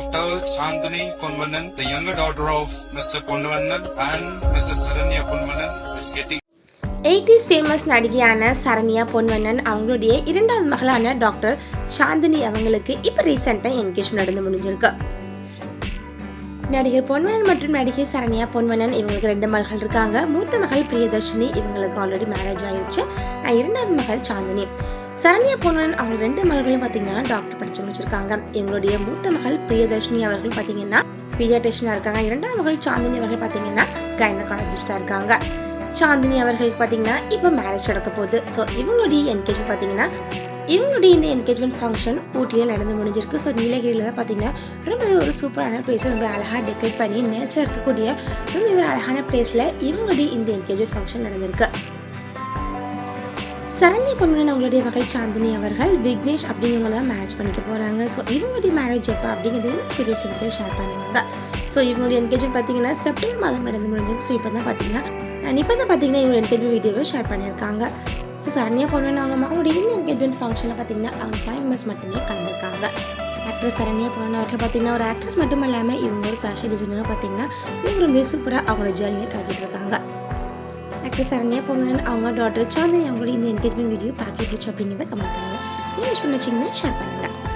Dr. Chandani Ponvanan, the younger daughter of Mr. Ponvanan and Mrs. Saranya Ponvanan, is getting eighties famous நடிகையான Saranya Ponvannan அவங்களுடைய இரண்டாவது மகளான doctor Chandni அவங்களுக்கு இப்போ ரீசெண்டாக என்கேஜ்மெண்ட் நடந்து முடிஞ்சிருக்கு நடிகர் பொன்வண்ணன் மற்றும் நடிகை சரண்யா பொன்வண்ணன் இவங்களுக்கு ரெண்டு மகள் இருக்காங்க மூத்த மகள் பிரியதர்ஷினி இவங்களுக்கு ஆல்ரெடி மேரேஜ் ஆயிடுச்சு இரண்டாவது மகள் சாந்தினி சரண்யா பொன்வண்ணன் அவங்க ரெண்டு மகளும் பார்த்தீங்கன்னா டாக்டர் படிச்சு முடிச்சிருக்காங்க. இவங்களுடைய மூத்த மகள் பிரியதர்ஷினி அவர்கள் பார்த்தீங்கன்னா பீடியாட்ரிஷனாக இருக்காங்க. இரண்டாம் மகள் சாந்தினி அவர்கள் பார்த்தீங்கன்னா கைனகாலஜிஸ்டாக இருக்காங்க. சாந்தினி அவர்களுக்கு பார்த்தீங்கன்னா இப்போ மேரேஜ் நடக்க போகுது. ஸோ இவங்களுடைய என்கேஜ்மெண்ட் பார்த்தீங்கன்னா இவங்களுடைய இந்த என்கேஜ்மெண்ட் ஃபங்க்ஷன் ஊட்டியில் நடந்து முடிஞ்சிருக்கு. ஸோ நீலகிரியில் தான் பார்த்தீங்கன்னா ரொம்ப ஒரு சூப்பரான பிளேஸை ரொம்ப அழகாக டெக்கரேட் பண்ணி நேச்சர் இருக்கக்கூடிய ரொம்ப ஒரு அழகான பிளேஸில் இவங்களுடைய இந்த என்கேஜ்மெண்ட் ஃபங்க்ஷன் நடந்திருக்கு. சரண்யா பொண்ணுடன் அவங்களுடைய மகள் சாந்தினி அவர்கள் விக்னேஷ் அப்படிங்கிறவங்கள தான் மேரேஜ் பண்ணிக்க போகிறாங்க ஸோ இவங்களுடைய மேரேஜ் எப்போ அப்படிங்கிறது பெரிய சீக்கிரத்தை ஷேர் பண்ணுவாங்க ஸோ இவங்களுடைய என்கேஜ்மெண்ட் பார்த்தீங்கன்னா செப்டம்பர் மாதம் நடந்து முடிஞ்சிருக்கு. ஸோ இப்போ தான் பார்த்தீங்கன்னா அண்ட் இப்போ தான் பார்த்தீங்கன்னா இவங்க என்கேஜ்மெண்ட் வீடியோவை ஷேர் பண்ணியிருக்காங்க. ஸோ சரண்யா பொண்ணு அவங்க மகளுடைய இந்த என்கேஜ்மெண்ட் ஃபங்க்ஷனில் பார்த்தீங்கன்னா அவங்க ஃபைவ் மெம்பர்ஸ் மட்டுமே கலந்துருக்காங்க. ஆக்ட்ரஸ் சரண்யா பொண்ணு அவர்கள் பார்த்தீங்கன்னா ஒரு ஆக்ட்ரஸ் மட்டும் இல்லாமல் இவங்க ஒரு ஃபேஷன் டிசைனரும் பார்த்தீங்கன்னா இவங்க ரொம்ப சூப்பராக அவங்களோட ஜேர்னியை கட்டிட்டு இருக்காங்க. ஆக்ட்ரஸ் சரண்யா பொண்ணு அவங்க டாட்டர் சாந்தினி அவங்களோட இந்த என்கேஜ்மெண்ட் வீடியோ பார்க்க இருந்துச்சு அப்படிங்கிறத கமெண்ட் பண்ணுங்கள் நீங்கள் பண்ண வச்சிங்கன்னா ஷேர் பண்ணுங்கள்